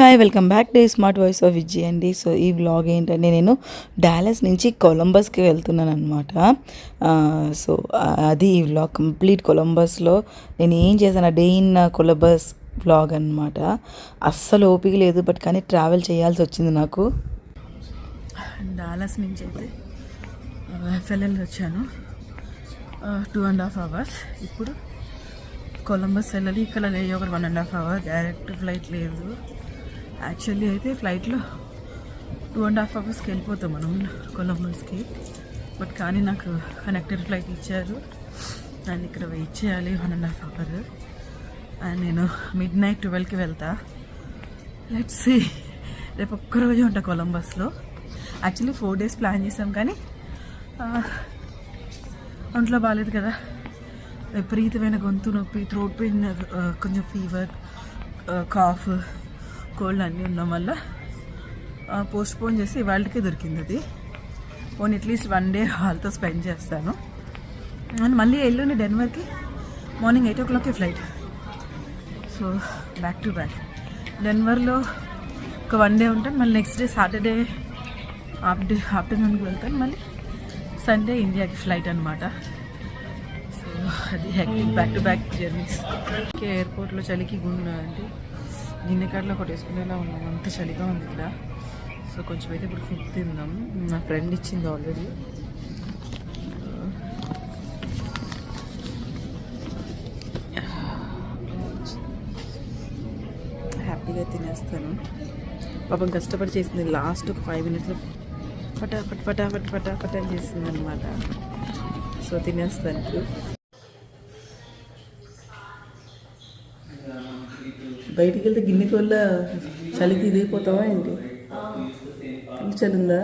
Hi welcome back to smart voice of Vijay అండి. So ఈ vlog ఏంటంటే నేను డాలస్ నుంచి కొలంబస్కి వెళ్తున్నాను అనమాట సో అది ఈ వ్లాగ్ కంప్లీట్ కొలంబస్లో నేను ఏం చేశాను డే ఇన్ కొలంబస్ వ్లాగ్ అనమాట అస్సలు ఓపిక లేదు బట్ కానీ ట్రావెల్ చేయాల్సి వచ్చింది నాకు. డాలస్ నుంచి అయితే ఎఫ్ఎల్ఎల్ వచ్చాను. టూ అండ్ హాఫ్ అవర్స్ ఇప్పుడు కొలంబస్ వెళ్ళాలి. ఇక్కడ లేదు ఒక one and half hour direct flight లేదు. యాక్చువల్లీ అయితే ఫ్లైట్లో టూ అండ్ హాఫ్ అవర్స్కి వెళ్ళిపోతాం మనం కొలంబస్కి. బట్ కానీ నాకు కనెక్టెడ్ ఫ్లైట్ ఇచ్చారు. అండ్ ఇక్కడ వెయిట్ చేయాలి one and half hour. And నేను మిడ్ నైట్ ట్వెల్వ్కి వెళ్తా. లెట్స్ సీ రేపు ఒక్కరోజు ఉంటా కొలంబస్లో. యాక్చువల్లీ ఫోర్ డేస్ ప్లాన్ చేసాం కానీ ఒంట్లో బాగాలేదు కదా. విపరీతమైన గొంతు నొప్పి థ్రోట్ పెయిన్ కొంచెం ఫీవర్ కాఫ్ కోల్డ్ అన్నీ ఉండడం వల్ల పోస్ట్ పోన్ చేసి ఇవాళకే దొరికింది అది. పోనీ అట్లీస్ట్ వన్ డే వాళ్ళతో స్పెండ్ చేస్తాను. అండ్ మళ్ళీ ఎల్లుండి డెన్వర్కి మార్నింగ్ ఎయిట్ ఓ క్లాక్కి flight so back to back డెన్వర్లో ఒక వన్ డే ఉంటాను మళ్ళీ నెక్స్ట్ డే సాటర్డే ఆఫ్డే డే ఆఫ్టర్నూన్కి వెళ్తాను మళ్ళీ సండే ఇండియాకి ఫ్లైట్ అనమాట సో అది hectic back to back journeys okay ఎయిర్పోర్ట్లో చలికి గుండె అంటే? గిన్నెకాడలో ఒకటి వేసుకునేలా ఉన్నాం. అంత చలిగా ఉంది ఇక్కడ. సో కొంచెం అయితే ఇప్పుడు ఫుడ్ తిందాం. నా ఫ్రెండ్ ఇచ్చింది ఆల్రెడీ హ్యాపీగా తినేస్తాను. పాపం కష్టపడి చేసింది లాస్ట్ ఒక ఫైవ్ మినిట్స్లో ఫటాఫట్ ఫటాఫట్ ఫటాఫట్ అని చేసింది అనమాట సో తినేస్తాను. ఇప్పుడు బయటికి వెళ్తే గిన్నె కొల్ల చలికి ఇదైపోతావా ఏంటి? చలి ఉందా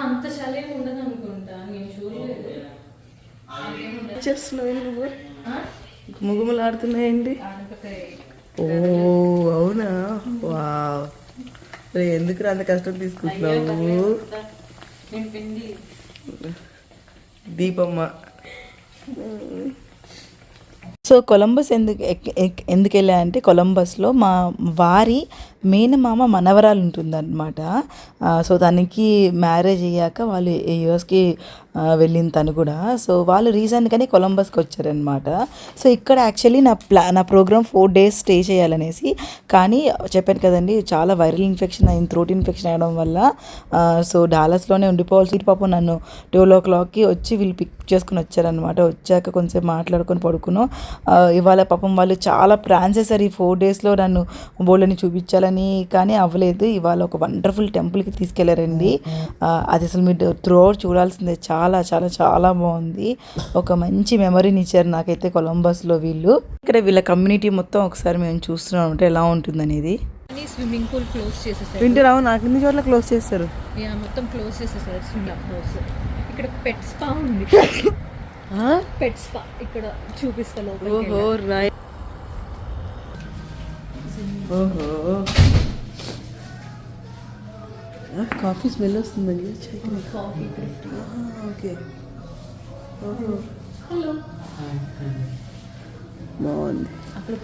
అంత చలి ఉండదు అనుకుంటా. నేను చూడలేదు. చేస్తున్నావు నువ్వు? ముగుములు ఆడుతున్నాయండి ఓ అవునా? వా రే ఎందుకు అంత కష్టం తీసుకుంటున్నావు? దీపమ్మ. సో కొలంబస్ ఎందుకు ఎక్- ఎందుకు వెళ్ళా అంటే కొలంబస్లో మా వారి మేనమామ మనవరాలు ఉంటుందన్నమాట సో తనకి మ్యారేజ్ అయ్యాక వాళ్ళు యూఎస్కి వెళ్ళింది తను కూడా. సో వాళ్ళు రీసెంట్గానే కొలంబస్కి వచ్చారనమాట సో ఇక్కడ యాక్చువల్లీ నా ప్లా నా ప్రోగ్రామ్ ఫోర్ డేస్ స్టే చేయాలనేసి కానీ చెప్పాను కదండి చాలా వైరల్ ఇన్ఫెక్షన్ అయింది థ్రోట్ ఇన్ఫెక్షన్ అవ్వడం వల్ల. సో డాలస్లోనే ఉండిపోవాల్సి పాపం నన్ను ట్వెల్వ్ ఓ క్లాక్కి వచ్చి వీళ్ళు పిక్ చేసుకుని వచ్చారనమాట వచ్చాక కొంచెం మాట్లాడుకొని పడుకున్నాం. ఇవాళ పాపం వాళ్ళు చాలా ప్లాన్స్ చేశారు ఈ ఫోర్ డేస్లో నన్ను బోల్డ్ని చూపించాలని. కానీ అవ్వలేదు. ఇవాళ ఒక వండర్ఫుల్ టెంపుల్కి తీసుకెళ్ళారండి. అది అసలు మీరు త్రూ చూడాల్సిందే. చాలా చాలా చాలా బాగుంది. ఒక మంచి మెమరీని ఇచ్చారు నాకైతే కొలంబస్లో వీళ్ళు. ఇక్కడ వీళ్ళ కమ్యూనిటీ మొత్తం ఒకసారి మేము చూస్తున్నాం అంటే ఎలా ఉంటుంది అనేది స్విమ్మింగ్ పూల్ క్లోజ్ చేసేసారు. వింటర్ అవును నాకు ఇన్ని చోట్ల క్లోజ్ చేస్తారు. మొత్తం క్లోజ్ చేసేసారు స్విమ్మింగ్ పూల్స్ ఇక్కడ పెట్ స్పా ఉంది. పెట్ స్పా ఇక్కడ చూపిస్తా ఓహో రాయ్ ఓహో. కాఫీ స్మెల్ వస్తుందండి. Coffee okay. ఓహో. హలో. బాగుంది. అక్కడ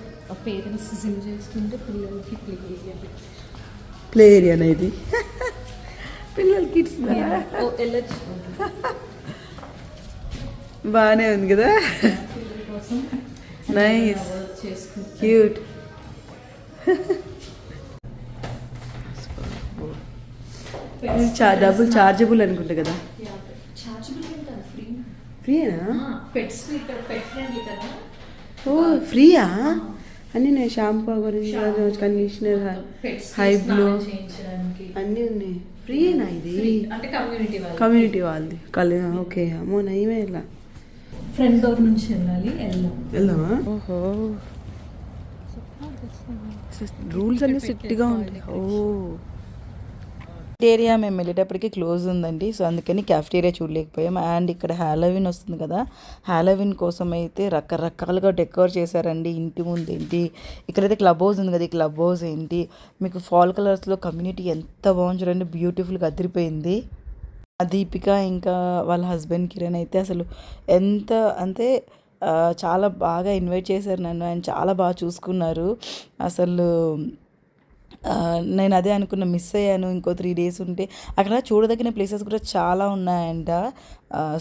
పేరెంట్స్ జిమ్ చేస్తుంటే పిల్లలకి ప్లే ఏరియా ప్లే ఏరియా ఇది. పిల్లల కిడ్స్ బాగానే ఉంది కదా. నైస్ చేసుకుంటాం. క్యూట్ చా డబ్బులు చార్జబుల్ అనుకుంటా కదా. ఓ ఫ్రీయా? అన్నీ నేను షాంపూ గురించి కండిషనర్ హై బ్లో. అన్నీ ఉన్నాయి. ఫ్రీనా ఇది? అంటే కమ్యూనిటీ వాళ్ళు కమ్యూనిటీ వాళ్ళది. కలి ఓకే. అమ్మో నయమే ఇలా ఫ్రంట్ డోర్ నుంచి వెళ్ళాలి. వెళ్దాం. వెళ్దామా? ఓహో. రూల్స్ అన్ని స్ట్రిక్ట్గా ఉంటాయి. ఓ ఏరియా మేము వెళ్ళేటప్పటికి క్లోజ్ ఉందండి. సో అందుకని క్యాఫ్టేరియా చూడలేకపోయాం. అండ్ ఇక్కడ హ్యాలోవిన్ వస్తుంది కదా. హ్యాలోవిన్ కోసం అయితే రకరకాలుగా డెకోర్ చేశారండి. ఇంటి ముందు ఏంటి? ఇక్కడైతే క్లబ్ హౌస్ ఉంది కదా. ఈ క్లబ్ హౌస్ ఏంటి? మీకు ఫాల్ కలర్స్లో కమ్యూనిటీ ఎంత బాగుంది చూడండి. బ్యూటిఫుల్గా అదిరిపోయింది. ఆ దీపిక ఇంకా వాళ్ళ హస్బెండ్ కిరణ్ అయితే అసలు ఎంత అంటే చాలా బాగా ఇన్వైట్ చేశారు నన్ను. ఆయన చాలా బాగా చూసుకున్నారు. అసలు నేను అదే అనుకున్న మిస్ అయ్యాను. ఇంకో త్రీ డేస్ ఉంటే అక్కడ చూడదగిన ప్లేసెస్ కూడా చాలా ఉన్నాయంట.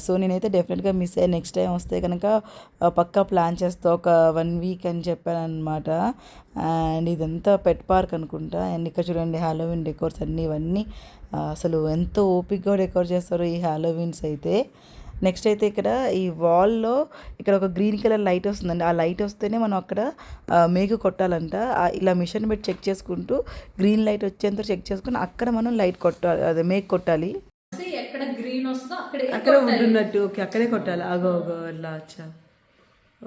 సో నేనైతే డెఫినెట్గా మిస్ అయ్యాను నెక్స్ట్ టైం వస్తే కనుక పక్కా ప్లాన్ చేస్తా. ఒక వన్ వీక్ అని చెప్పాను అనమాట అండ్ ఇదంతా పెట్ పార్క్ అనుకుంటా. అండ్ ఇక్కడ చూడండి హాలోవిన్ డెకోర్స్ అన్నీ ఇవన్నీ. అసలు ఎంతో ఓపిక్గా డెకోర్ చేస్తారు ఈ హాలోవిన్స్ అయితే. నెక్స్ట్ అయితే ఇక్కడ ఈ వాల్లో ఇక్కడ ఒక గ్రీన్ కలర్ లైట్ వస్తుందండి. ఆ లైట్ వస్తేనే మనం అక్కడ మేకు కొట్టాలంట. ఆ, ఇలా మిషన్ పెట్టి చెక్ చేసుకుంటూ గ్రీన్ లైట్ వచ్చేంత చెక్ చేసుకుని అక్కడ మనం లైట్ కొట్టాలి. అదే మేక్ కొట్టాలి. ఎక్కడ గ్రీన్ వస్తుందో అక్కడ అక్కడ ఉంటున్నట్టు. ఓకే అక్కడే కొట్టాలి. అగో అగో అలా వచ్చా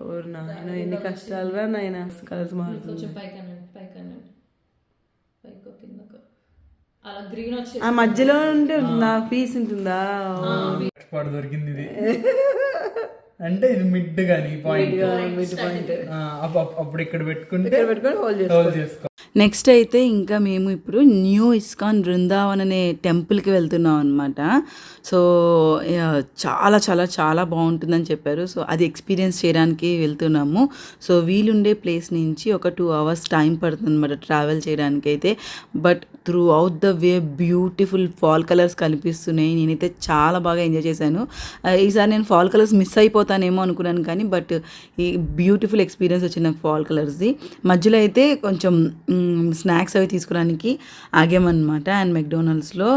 ఓరు నాయన ఎన్ని కష్టాలు రా నాయన. కలర్స్ మారుతుంది కొంచెం పైకి అనండి పైకి అనండి. పైకి కిందకు. అలా గ్రీన్ వచ్చి ఆ మధ్యలో ఉంటే నా పీస్ ఉంటుందా? పాడు దొరికింది ఇది. అంటే ఇది మిడ్ కానీ పాయింట్ అప్పుడు ఇక్కడ పెట్టుకుంటే పెట్టుకొని హోల్డ్ హోల్ చేసుకో నెక్స్ట్ అయితే ఇంకా మేము ఇప్పుడు న్యూ ఇస్కాన్ బృందావన్ అనే టెంపుల్కి వెళ్తున్నాం అనమాట సో చాలా చాలా చాలా బాగుంటుందని చెప్పారు. సో అది ఎక్స్పీరియన్స్ చేయడానికి వెళ్తున్నాము. సో వీలుండే ప్లేస్ నుంచి ఒక టూ అవర్స్ టైం పడుతుంది అనమాట ట్రావెల్ చేయడానికి అయితే but throughout the way beautiful fall colours కనిపిస్తున్నాయి. నేనైతే చాలా బాగా ఎంజాయ్ చేశాను. ఈసారి నేను ఫాల్ కలర్స్ మిస్ అయిపోతానేమో అనుకున్నాను కానీ బట్ ఈ బ్యూటిఫుల్ ఎక్స్పీరియన్స్ వచ్చింది నాకు ఫాల్ కలర్స్ది. మధ్యలో అయితే కొంచెం స్నాక్స్ అవి తీసుకోవడానికి ఆగామన్నమాట. అండ్ మెక్డోనల్డ్స్లో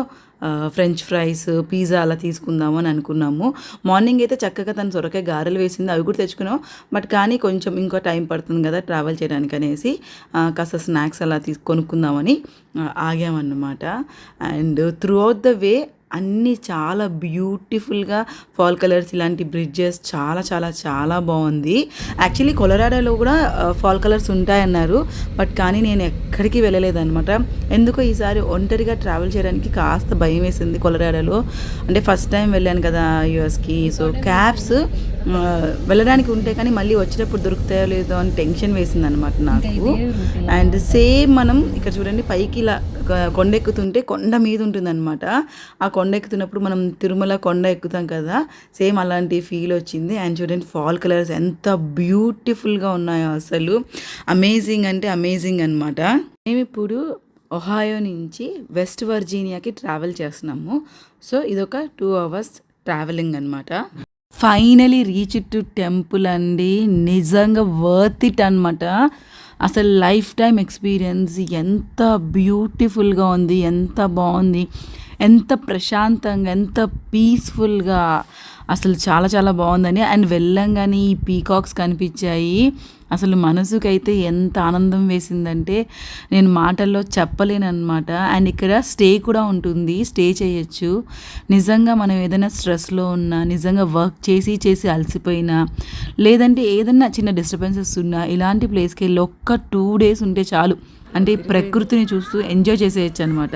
ఫ్రెంచ్ ఫ్రైస్ పిజ్జా అలా తీసుకుందాము అని అనుకున్నాము. మార్నింగ్ అయితే చక్కగా తను సొరకాయ గారెలు వేసింది అవి కూడా తెచ్చుకున్నాం. బట్ కానీ కొంచెం ఇంకో టైం పడుతుంది కదా ట్రావెల్ చేయడానికి అనేసి కాస్త స్నాక్స్ అలా తీసు కొనుక్కుందామని ఆగామన్నమాట. And throughout the way అన్నీ చాలా బ్యూటిఫుల్గా ఫాల్ కలర్స్ ఇలాంటి బ్రిడ్జెస్ చాలా చాలా చాలా బాగుంది. యాక్చువల్లీ కొలరాడోలో కూడా ఫాల్ కలర్స్ ఉంటాయన్నారు. బట్ కానీ నేను ఎక్కడికి వెళ్ళలేదన్నమాట. ఎందుకో ఈసారి ఒంటరిగా ట్రావెల్ చేయడానికి కాస్త భయం వేసింది కొలరాడోలో అంటే ఫస్ట్ టైం వెళ్ళాను కదా యూఎస్కి సో క్యాబ్స్ వెళ్ళడానికి ఉంటే కానీ మళ్ళీ వచ్చేటప్పుడు దొరుకుతాయో లేదో అని టెన్షన్ వేసింది అనమాట నాకు. అండ్ సేమ్ మనం ఇక్కడ చూడండి పైకి ఇలా కొండ ఎక్కుతుంటే కొండ మీద ఉంటుందన్నమాట ఆ కొండ ఎక్కుతున్నప్పుడు మనం తిరుమల కొండ ఎక్కుతాం కదా సేమ్ అలాంటి ఫీల్ వచ్చింది. అండ్ చూడండి ఫాల్ కలర్స్ ఎంత బ్యూటిఫుల్గా ఉన్నాయో అసలు. అమేజింగ్ అంటే అమేజింగ్ అనమాట మేము ఇప్పుడు ఒహాయో నుంచి వెస్ట్ వర్జీనియాకి ట్రావెల్ చేస్తున్నాము. సో ఇదొక టూ అవర్స్ ట్రావెలింగ్ అనమాట ఫైనలీ రీచ్ టు టెంపుల్ అండి. నిజంగా వర్త్ ఇట్ అనమాట అసలు లైఫ్ టైం ఎక్స్పీరియన్స్ ఎంత బ్యూటిఫుల్గా ఉంది ఎంత బాగుంది ఎంత ప్రశాంతంగా ఎంత పీస్ఫుల్గా అసలు చాలా చాలా బాగుందని. అండ్ వెళ్ళంగానే ఈ పీకాక్స్ కనిపించాయి. అసలు మనసుకైతే ఎంత ఆనందం వేసిందంటే నేను మాటల్లో చెప్పలేనమాట అండ్ ఇక్కడ స్టే కూడా ఉంటుంది. స్టే చేయొచ్చు. నిజంగా మనం ఏదైనా స్ట్రెస్లో ఉన్నా నిజంగా వర్క్ చేసి చేసి అలసిపోయినా లేదంటే ఏదైనా చిన్న డిస్టర్బెన్సెస్ ఉన్నా ఇలాంటి ప్లేస్కి వెళ్ళి ఒక్క టూ డేస్ ఉంటే చాలు. అంటే ప్రకృతిని చూస్తూ ఎంజాయ్ చేసేయచ్చు అనమాట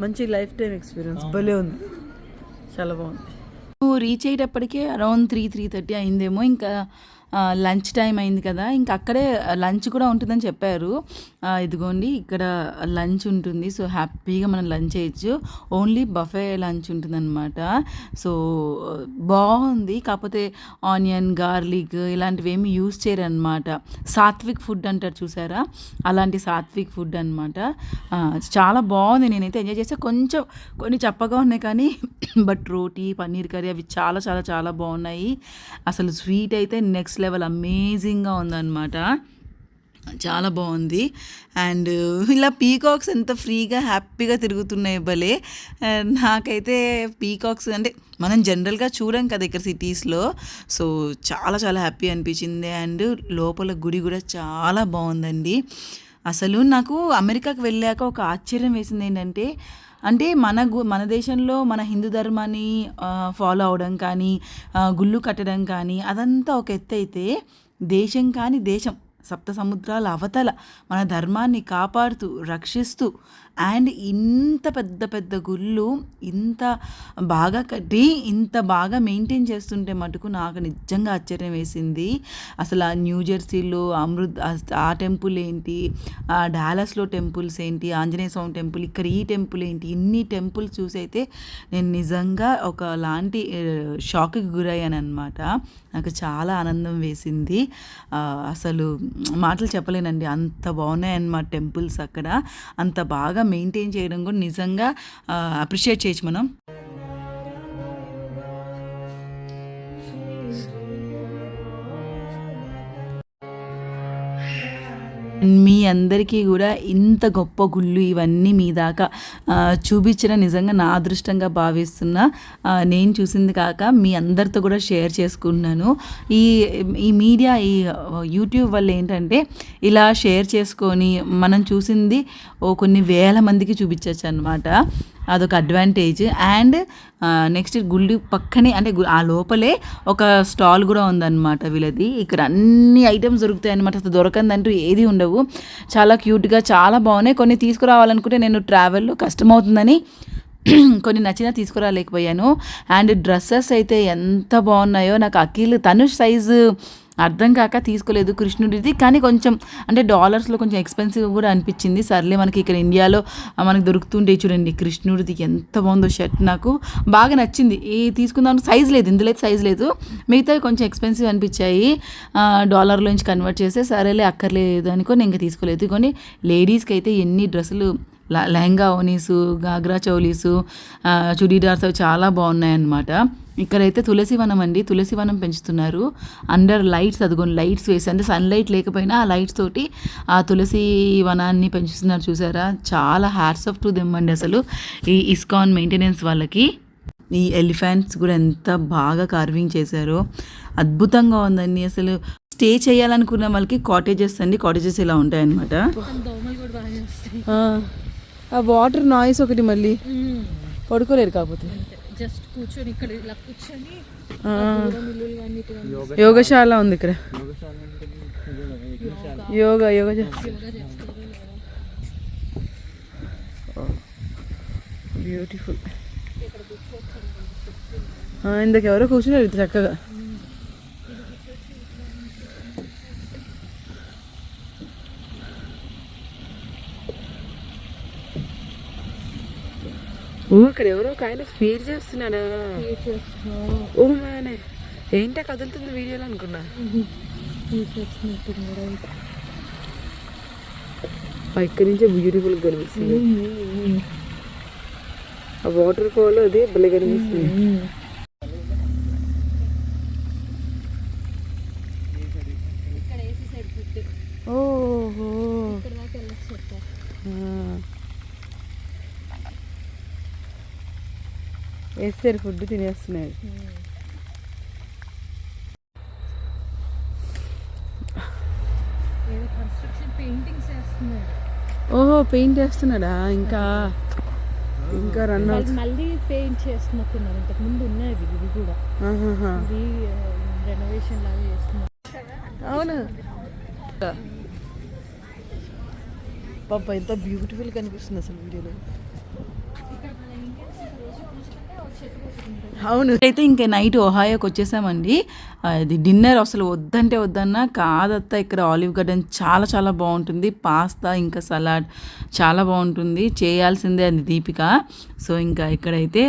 మంచి లైఫ్ టైం ఎక్స్పీరియన్స్. భలే ఉంది. చాలా బాగుంది. రీచ్ అయ్యేటప్పటికే అరౌండ్ త్రీ త్రీ థర్టీ అయిందేమో. ఇంకా లంచ్ టైం అయింది కదా ఇంకా అక్కడే లంచ్ కూడా ఉంటుందని చెప్పారు. ఇదిగోండి ఇక్కడ లంచ్ ఉంటుంది. సో హ్యాపీగా మనం లంచ్ చేయొచ్చు. ఓన్లీ బఫే లంచ్ ఉంటుందన్నమాట. సో బాగుంది. కాకపోతే ఆనియన్ గార్లిక్ ఇలాంటివి ఏమి యూస్ చేయరనమాట సాత్విక్ ఫుడ్ అంటారు చూసారా? అలాంటి సాత్విక్ ఫుడ్ అనమాట చాలా బాగుంది. నేనైతే ఎంజాయ్ చేస్తే కొంచెం కొన్ని చప్పగా ఉన్నాయి కానీ బట్ రోటీ పన్నీర్ కర్రీ అవి చాలా చాలా చాలా బాగున్నాయి. అసలు స్వీట్ అయితే నెక్స్ట్ లెవెల్ అమేజింగ్గా ఉందన్నమాట. చాలా బాగుంది. అండ్ ఇలా పీకాక్స్ ఎంత ఫ్రీగా హ్యాపీగా తిరుగుతున్నాయి భలే. నాకైతే పీకాక్స్ అంటే మనం జనరల్గా చూడం కదా ఇక్కడ సిటీస్లో. సో చాలా చాలా హ్యాపీ అనిపించింది. అండ్ లోపల గుడి కూడా చాలా బాగుందండి. అసలు నాకు అమెరికాకు వెళ్ళాక ఒక ఆశ్చర్యం వేసింది ఏంటంటే అంటే మన గు మన దేశంలో మన హిందూ ధర్మాన్ని ఫాలో అవడం కానీ గుళ్ళు కట్టడం కానీ అదంతా ఒక ఎత్తు అయితే దేశం కానీ దేశం. సప్త సముద్రాల అవతల మన ధర్మాన్ని కాపాడుతూ రక్షిస్తూ అండ్ ఇంత పెద్ద పెద్ద గుళ్ళు ఇంత బాగా కట్టి ఇంత బాగా మెయింటైన్ చేస్తుంటే మటుకు నాకు నిజంగా ఆశ్చర్యం వేసింది. అసలు ఆ న్యూ జెర్సీలో అమృత్ ఆ టెంపుల్ ఏంటి? ఆ డాలస్లో టెంపుల్స్ ఏంటి? ఆంజనేయ స్వామి టెంపుల్ ఇక్కడ ఈ టెంపుల్ ఏంటి? ఇన్ని టెంపుల్స్ చూసి అయితే నేను నిజంగా ఒక లాంటి షాక్కి గురయ్యాను అనమాట నాకు చాలా ఆనందం వేసింది. అసలు మాటలు చెప్పలేనండి. అంత బాగున్నాయి అన్నమాట టెంపుల్స్ అక్కడ. అంత బాగా మెయింటైన్ చేయడం కూడా నిజంగా అప్రిషియేట్ చేయొచ్చు మనం. మీ అందరికీ కూడా ఇంత గొప్ప గుళ్ళు ఇవన్నీ మీ దాకా చూపించిన చూపించడం నిజంగా నా అదృష్టంగా భావిస్తున్నా. నేను చూసింది కాక మీ అందరితో కూడా షేర్ చేసుకుంటున్నాను. ఈ ఈ మీడియా ఈ యూట్యూబ్ వల్ల ఏంటంటే ఇలా షేర్ చేసుకొని మనం చూసింది ఓ కొన్ని వేల మందికి చూపించవచ్చు అనమాట అదొక అడ్వాంటేజ్ అండ్ నెక్స్ట్ గుళ్ళు పక్కనే అంటే ఆ లోపలే ఒక స్టాల్ కూడా ఉందన్నమాట వీళ్ళది. ఇక్కడ అన్ని ఐటమ్స్ దొరుకుతాయి అనమాట అసలు దొరకందంటూ ఏది ఉండవు. చాలా క్యూట్గా చాలా బాగున్నాయి. కొన్ని తీసుకురావాలనుకుంటే నేను ట్రావెల్లో కష్టమవుతుందని కొన్ని నచ్చినా తీసుకురాలేకపోయాను. అండ్ డ్రెస్సెస్ అయితే ఎంత బాగున్నాయో నాకు అఖిల్ తనుష్ సైజు అర్థం కాక తీసుకోలేదు కృష్ణుడిది. కానీ కొంచెం అంటే డాలర్స్లో కొంచెం ఎక్స్పెన్సివ్ కూడా అనిపించింది. సర్లే మనకి ఇక్కడ ఇండియాలో మనకి దొరుకుతుంటాయి చూడండి కృష్ణుడిది ఎంత బాగుందో షర్ట్ నాకు. బాగా నచ్చింది. ఏ తీసుకుందాం సైజ్ లేదు. ఇందులో అయితే సైజ్ లేదు. మిగతావి కొంచెం ఎక్స్పెన్సివ్ అనిపించాయి. డాలర్లోంచి కన్వర్ట్ చేస్తే సరేలే అక్కర్లేదు అనుకో నేను ఇంకా తీసుకోలేదు. కానీ లేడీస్కి అయితే ఎన్ని డ్రెస్సులు ల- లెహంగా ఓనీసు గాగ్రా చౌలీసు చుడీదార్స్ అవి చాలా బాగున్నాయన్నమాట. ఇక్కడైతే తులసి వనం అండి. తులసి వనం పెంచుతున్నారు. అండర్ లైట్స్ అదిగోని లైట్స్ వేసి అంటే సన్లైట్ లేకపోయినా ఆ లైట్స్ తోటి ఆ తులసి వనాన్ని పెంచుతున్నారు చూసారా? చాలా హ్యాట్స్ ఆఫ్ టు దెమ్ అండి అసలు. ఈ ఇస్కాన్ మెయింటెనెన్స్ వాళ్ళకి. ఈ ఎలిఫెంట్స్ కూడా ఎంత బాగా కార్వింగ్ చేశారో. అద్భుతంగా ఉందండి అసలు. స్టే చేయాలనుకున్న వాళ్ళకి కాటేజెస్ అండి. కాటేజెస్ ఇలా ఉంటాయన్నమాట. ఆ వాటర్ నాయిస్ ఒకటి మళ్ళీ పడుకోలేరు కాకపోతే. జస్ట్ కూర్చొని ఇక్కడ ఇలా కూర్చొని యోగశాల. ఉంది ఇక్కడ. యోగా యోగా. బ్యూటిఫుల్. ఇందుకు ఎవరో కూర్చున్నారు ఇది చక్కగా. ఓ ఇక్కడ ఎవరో ఒక ఆయన ఫీల్ చేస్తున్నాడా? ఓ మానే. ఏంటో కదులుతుంది వీడియోలో అనుకున్నా? పైకి నుంచే బ్యూటిఫుల్ కనిపిస్తుంది. ఆ వాటర్ ఫాల్ అది భలే కనిపిస్తుంది ఇక్కడ వేసేసాడు ఫుడ్ ఓహో ఇక్కడ దాకా వెళ్ళొచ్చు చెప్తా వేస్తారు ఫుడ్ వేస్తున్నాడు ఓహో పెయింట్ వేస్తున్నాడా? ఇంకా ఇంకా రన్ మళ్ళీ పెయింట్ చేస్తున్నట్టున్నారు. ఇంతకు ముందు ఉన్నది ఇది కూడా. రెనోవేషన్ లాగా చేస్తున్నారు. అవును. పాప ఎంత బ్యూటిఫుల్ కనిపిస్తుంది అసలు వీడియోలో. అవును. అయితే ఇంకా నైట్ ఒహాయోకి వచ్చేసామండి. అది డిన్నర్ అసలు వద్దంటే వద్దన్నా కాదత్తా ఇక్కడ ఆలివ్ గార్డెన్ చాలా చాలా బాగుంటుంది. పాస్తా ఇంకా సలాడ్ చాలా బాగుంటుంది. చేయాల్సిందే అది దీపిక. సో ఇంకా ఇక్కడైతే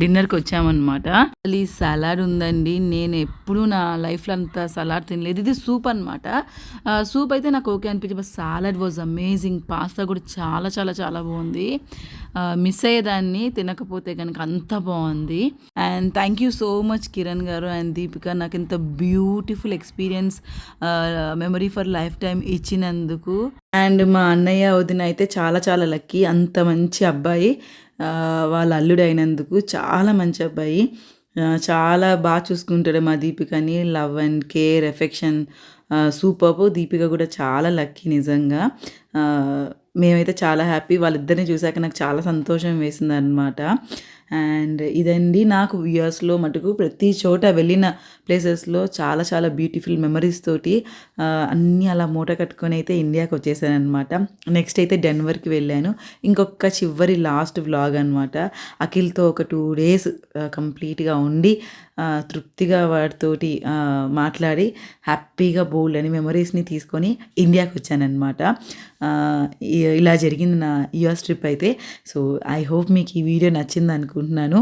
డిన్నర్కి వచ్చామన్నమాట. అసలు ఈ సలాడ్ ఉందండి. నేను ఎప్పుడూ నా లైఫ్లో అంత సలాడ్ తినలేదు. ఇది సూప్ అనమాట సూప్ అయితే నాకు ఓకే అనిపించింది. But salad was amazing. Pasta కూడా చాలా చాలా చాలా బాగుంది. మిస్ అయ్యేదాన్ని తినకపోతే కనుక అంత బాగుంది. And thank you so much Kiran గారు అండ్ దీపిక. నాకు ఇంత beautiful experience memory for lifetime ఇచ్చినందుకు. అండ్ మా అన్నయ్య వదిన అయితే చాలా చాలా లక్కీ అంత మంచి అబ్బాయి. వాళ్ళ అల్లుడు అయినందుకు చాలా మంచి అబ్బాయి. చాలా బాగా చూసుకుంటాడు మా దీపికని. Love and care affection super Deepika కూడా చాలా లక్కీ నిజంగా. మేమైతే చాలా హ్యాపీ. వాళ్ళిద్దరిని చూశాక నాకు చాలా సంతోషం వేసింది అనమాట అండ్ ఇదండి నాకు యూఎస్లో మటుకు ప్రతి చోట వెళ్ళిన ప్లేసెస్లో చాలా చాలా బ్యూటిఫుల్ మెమరీస్ తోటి అన్నీ అలా మూట కట్టుకొని అయితే ఇండియాకి వచ్చేసానమాట నెక్స్ట్ అయితే డెన్వర్కి వెళ్ళాను. ఇంకొక చివరి లాస్ట్ వ్లాగ్ అనమాట అఖిల్తో ఒక టూ డేస్ కంప్లీట్గా ఉండి తృప్తిగా వాడితోటి మాట్లాడి హ్యాపీగా బోల్డ్ అని మెమరీస్ని తీసుకొని ఇండియాకి వచ్చానమాట ఇలా జరిగింది నా యుఎస్ ట్రిప్ అయితే. సో ఐ హోప్ మీకు ఈ వీడియో నచ్చింది అనుకుంటున్నాను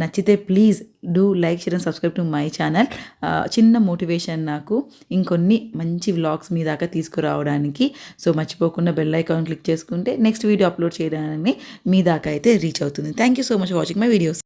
నచ్చితే please do like share and subscribe to my channel. చిన్న మోటివేషన్ నాకు ఇంకొన్ని మంచి వ్లాగ్స్ మీ దాకా తీసుకురావడానికి. సో మర్చిపోకుండా బెల్ ఐకాన్ క్లిక్ చేసుకుంటే నెక్స్ట్ వీడియో అప్లోడ్ చేయడానికి మీ దాకా అయితే రీచ్ అవుతుంది. Thank you so much watching my videos